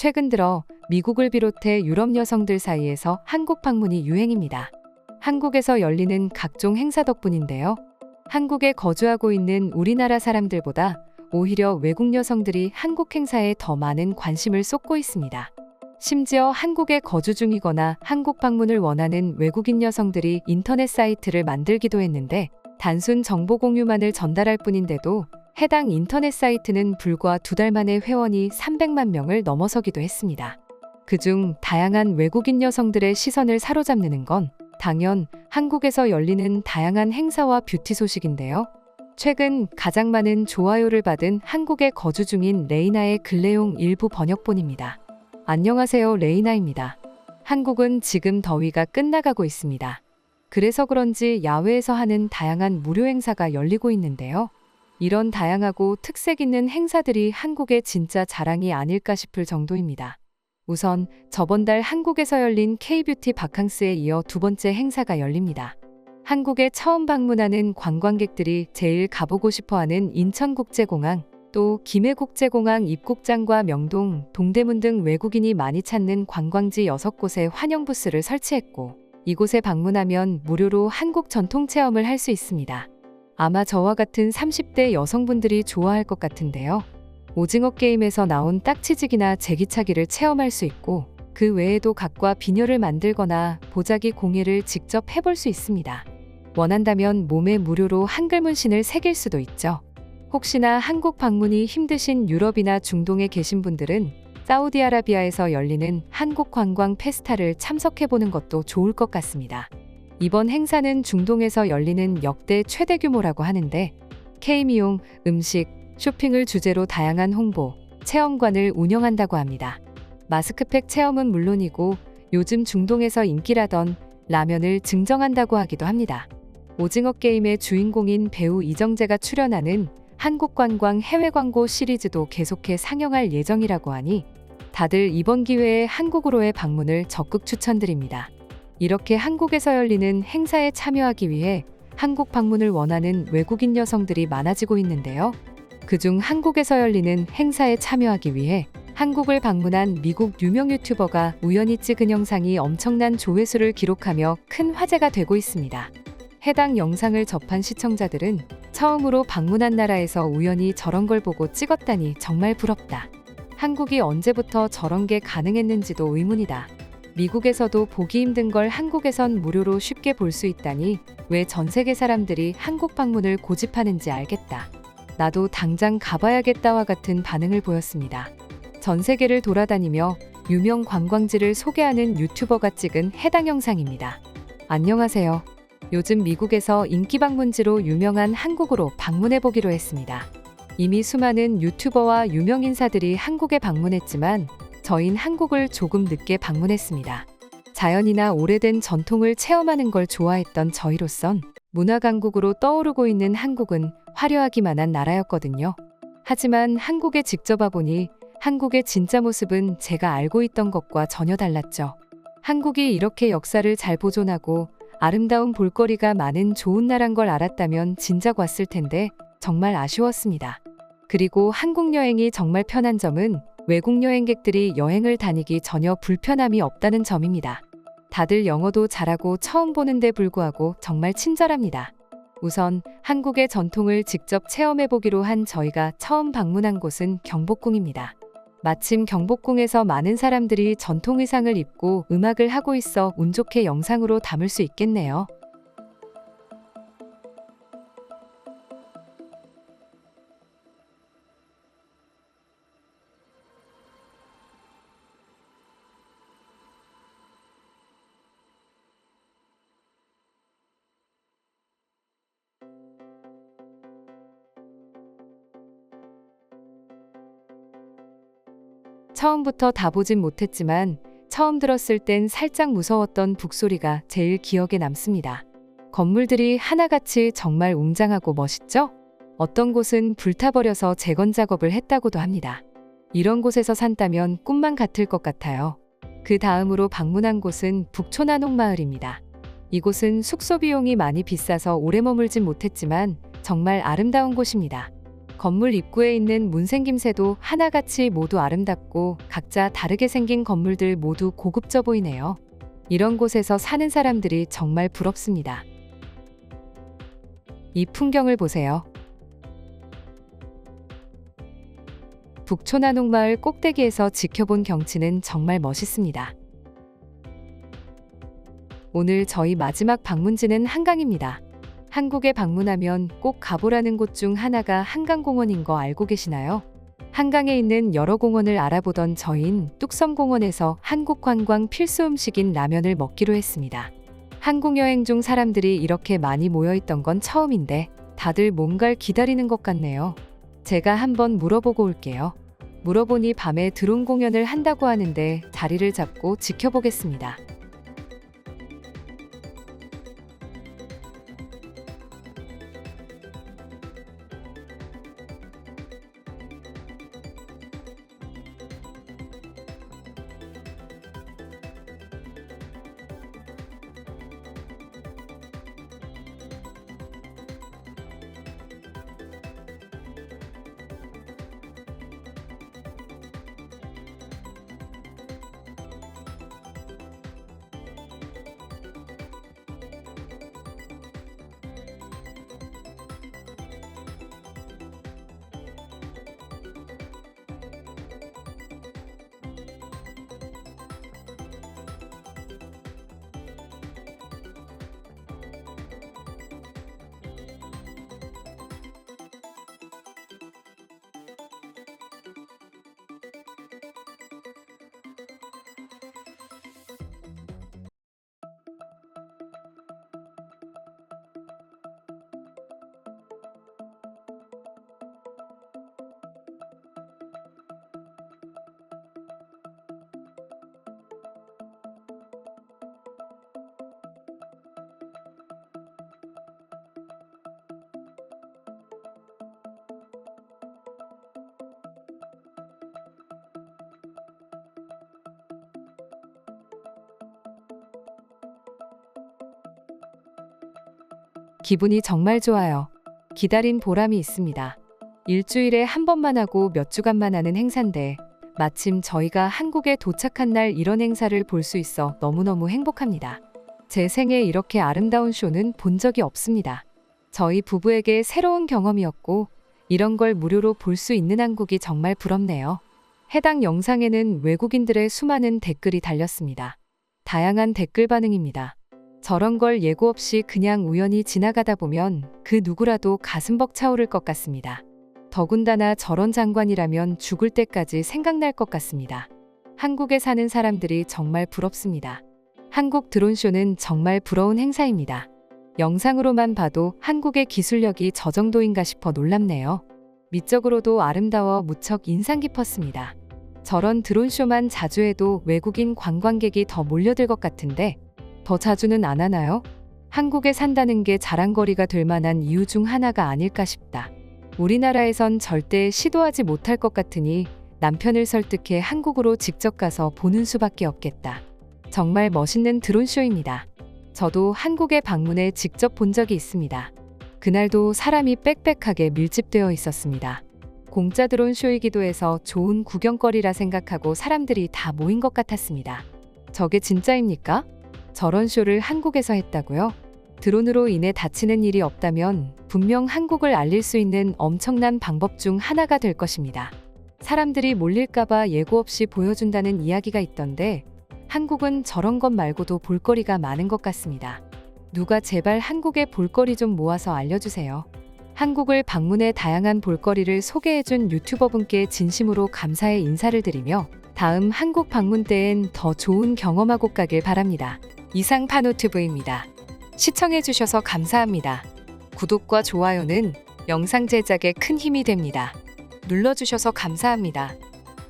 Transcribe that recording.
최근 들어 미국을 비롯해 유럽 여성들 사이에서 한국 방문이 유행입니다. 한국에서 열리는 각종 행사 덕분인데요. 한국에 거주하고 있는 우리나라 사람들보다 오히려 외국 여성들이 한국 행사에 더 많은 관심을 쏟고 있습니다. 심지어 한국에 거주 중이거나 한국 방문을 원하는 외국인 여성들이 인터넷 사이트를 만들기도 했는데 단순 정보 공유만을 전달할 뿐인데도 해당 인터넷 사이트는 불과 두 달 만에 회원이 300만 명을 넘어서기도 했습니다. 그중 다양한 외국인 여성들의 시선을 사로잡는 건 당연 한국에서 열리는 다양한 행사와 뷰티 소식인데요. 최근 가장 많은 좋아요를 받은 한국에 거주 중인 레이나의 근래용 일부 번역본입니다. 안녕하세요, 레이나입니다. 한국은 지금 더위가 끝나가고 있습니다. 그래서 그런지 야외에서 하는 다양한 무료 행사가 열리고 있는데요. 이런 다양하고 특색 있는 행사들이 한국의 진짜 자랑이 아닐까 싶을 정도입니다. 우선 저번 달 한국에서 열린 K-뷰티 바캉스에 이어 두 번째 행사가 열립니다. 한국에 처음 방문하는 관광객들이 제일 가보고 싶어 하는 인천국제공항, 또 김해국제공항 입국장과 명동, 동대문 등 외국인이 많이 찾는 관광지 6곳에 환영 부스를 설치했고, 이곳에 방문하면 무료로 한국 전통 체험을 할 수 있습니다. 아마 저와 같은 30대 여성분들이 좋아할 것 같은데요. 오징어 게임에서 나온 딱치지기나 제기차기를 체험할 수 있고, 그 외에도 각과 비녀를 만들거나 보자기 공예를 직접 해볼 수 있습니다. 원한다면 몸에 무료로 한글 문신을 새길 수도 있죠. 혹시나 한국 방문이 힘드신 유럽이나 중동에 계신 분들은 사우디아라비아에서 열리는 한국 관광 페스타를 참석해보는 것도 좋을 것 같습니다. 이번 행사는 중동에서 열리는 역대 최대 규모라고 하는데 K미용, 음식, 쇼핑을 주제로 다양한 홍보, 체험관을 운영한다고 합니다. 마스크팩 체험은 물론이고 요즘 중동에서 인기라던 라면을 증정한다고 하기도 합니다. 오징어 게임의 주인공인 배우 이정재가 출연하는 한국 관광 해외 광고 시리즈도 계속해 상영할 예정이라고 하니 다들 이번 기회에 한국으로의 방문을 적극 추천드립니다. 이렇게 한국에서 열리는 행사에 참여하기 위해 한국 방문을 원하는 외국인 여성들이 많아지고 있는데요. 그중 한국에서 열리는 행사에 참여하기 위해 한국을 방문한 미국 유명 유튜버가 우연히 찍은 영상이 엄청난 조회수를 기록하며 큰 화제가 되고 있습니다. 해당 영상을 접한 시청자들은 처음으로 방문한 나라에서 우연히 저런 걸 보고 찍었다니 정말 부럽다. 한국이 언제부터 저런 게 가능했는지도 의문이다. 미국에서도 보기 힘든 걸 한국에선 무료로 쉽게 볼 수 있다니 왜 전 세계 사람들이 한국 방문을 고집하는지 알겠다. 나도 당장 가봐야겠다와 같은 반응을 보였습니다. 전 세계를 돌아다니며 유명 관광지를 소개하는 유튜버가 찍은 해당 영상입니다. 안녕하세요. 요즘 미국에서 인기 방문지로 유명한 한국으로 방문해 보기로 했습니다. 이미 수많은 유튜버와 유명 인사들이 한국에 방문했지만 저흰 한국을 조금 늦게 방문했습니다. 자연이나 오래된 전통을 체험하는 걸 좋아했던 저희로선 문화 강국으로 떠오르고 있는 한국은 화려하기만 한 나라였거든요. 하지만 한국에 직접 와보니 한국의 진짜 모습은 제가 알고 있던 것과 전혀 달랐죠. 한국이 이렇게 역사를 잘 보존하고 아름다운 볼거리가 많은 좋은 나란 걸 알았다면 진작 왔을 텐데 정말 아쉬웠습니다. 그리고 한국 여행이 정말 편한 점은 외국 여행객들이 여행을 다니기 전혀 불편함이 없다는 점입니다. 다들 영어도 잘하고 처음 보는데 불구하고 정말 친절합니다. 우선 한국의 전통을 직접 체험해보기로 한 저희가 처음 방문한 곳은 경복궁입니다. 마침 경복궁에서 많은 사람들이 전통 의상을 입고 음악을 하고 있어 운 좋게 영상으로 담을 수 있겠네요. 처음부터 다 보진 못했지만 처음 들었을 땐 살짝 무서웠던 북소리가 제일 기억에 남습니다. 건물들이 하나같이 정말 웅장하고 멋있죠? 어떤 곳은 불타버려서 재건 작업을 했다고도 합니다. 이런 곳에서 산다면 꿈만 같을 것 같아요. 그 다음으로 방문한 곳은 북촌 한옥마을입니다. 이곳은 숙소 비용이 많이 비싸서 오래 머물진 못했지만 정말 아름다운 곳입니다. 건물 입구에 있는 문생김새도 하나같이 모두 아름답고 각자 다르게 생긴 건물들 모두 고급져 보이네요. 이런 곳에서 사는 사람들이 정말 부럽습니다. 이 풍경을 보세요. 북촌한옥마을 꼭대기에서 지켜본 경치는 정말 멋있습니다. 오늘 저희 마지막 방문지는 한강입니다. 한국에 방문하면 꼭 가보라는 곳 중 하나가 한강공원인 거 알고 계시나요? 한강에 있는 여러 공원을 알아보던 저흰 뚝섬공원에서 한국 관광 필수 음식인 라면을 먹기로 했습니다. 한국 여행 중 사람들이 이렇게 많이 모여 있던 건 처음인데 다들 뭔가를 기다리는 것 같네요. 제가 한번 물어보고 올게요. 물어보니 밤에 드론 공연을 한다고 하는데 자리를 잡고 지켜보겠습니다. 기분이 정말 좋아요. 기다린 보람이 있습니다. 일주일에 한 번만 하고 몇 주간만 하는 행사인데 마침 저희가 한국에 도착한 날 이런 행사를 볼 수 있어 너무너무 행복합니다. 제 생에 이렇게 아름다운 쇼는 본 적이 없습니다. 저희 부부에게 새로운 경험이었고 이런 걸 무료로 볼 수 있는 한국이 정말 부럽네요. 해당 영상에는 외국인들의 수많은 댓글이 달렸습니다. 다양한 댓글 반응입니다. 저런 걸 예고 없이 그냥 우연히 지나가다 보면 그 누구라도 가슴 벅차오를 것 같습니다. 더군다나 저런 장관이라면 죽을 때까지 생각날 것 같습니다. 한국에 사는 사람들이 정말 부럽습니다. 한국 드론쇼는 정말 부러운 행사입니다. 영상으로만 봐도 한국의 기술력이 저 정도인가 싶어 놀랍네요. 미적으로도 아름다워 무척 인상 깊었습니다. 저런 드론쇼만 자주 해도 외국인 관광객이 더 몰려들 것 같은데 더 자주는 안 하나요? 한국에 산다는 게 자랑거리가 될 만한 이유 중 하나가 아닐까 싶다. 우리나라에선 절대 시도하지 못할 것 같으니 남편을 설득해 한국으로 직접 가서 보는 수밖에 없겠다. 정말 멋있는 드론쇼입니다. 저도 한국에 방문해 직접 본 적이 있습니다. 그날도 사람이 빽빽하게 밀집되어 있었습니다. 공짜 드론 쇼이기도 해서 좋은 구경거리라 생각하고 사람들이 다 모인 것 같았습니다. 저게 진짜입니까? 저런 쇼를 한국에서 했다고요? 드론으로 인해 다치는 일이 없다면 분명 한국을 알릴 수 있는 엄청난 방법 중 하나가 될 것입니다. 사람들이 몰릴까봐 예고 없이 보여준다는 이야기가 있던데 한국은 저런 것 말고도 볼거리가 많은 것 같습니다. 누가 제발 한국의 볼거리 좀 모아서 알려주세요. 한국을 방문해 다양한 볼거리를 소개해준 유튜버분께 진심으로 감사의 인사를 드리며 다음 한국 방문 때엔 더 좋은 경험하고 가길 바랍니다. 이상 파노튜브입니다. 시청해주셔서 감사합니다. 구독과 좋아요는 영상 제작에 큰 힘이 됩니다. 눌러주셔서 감사합니다.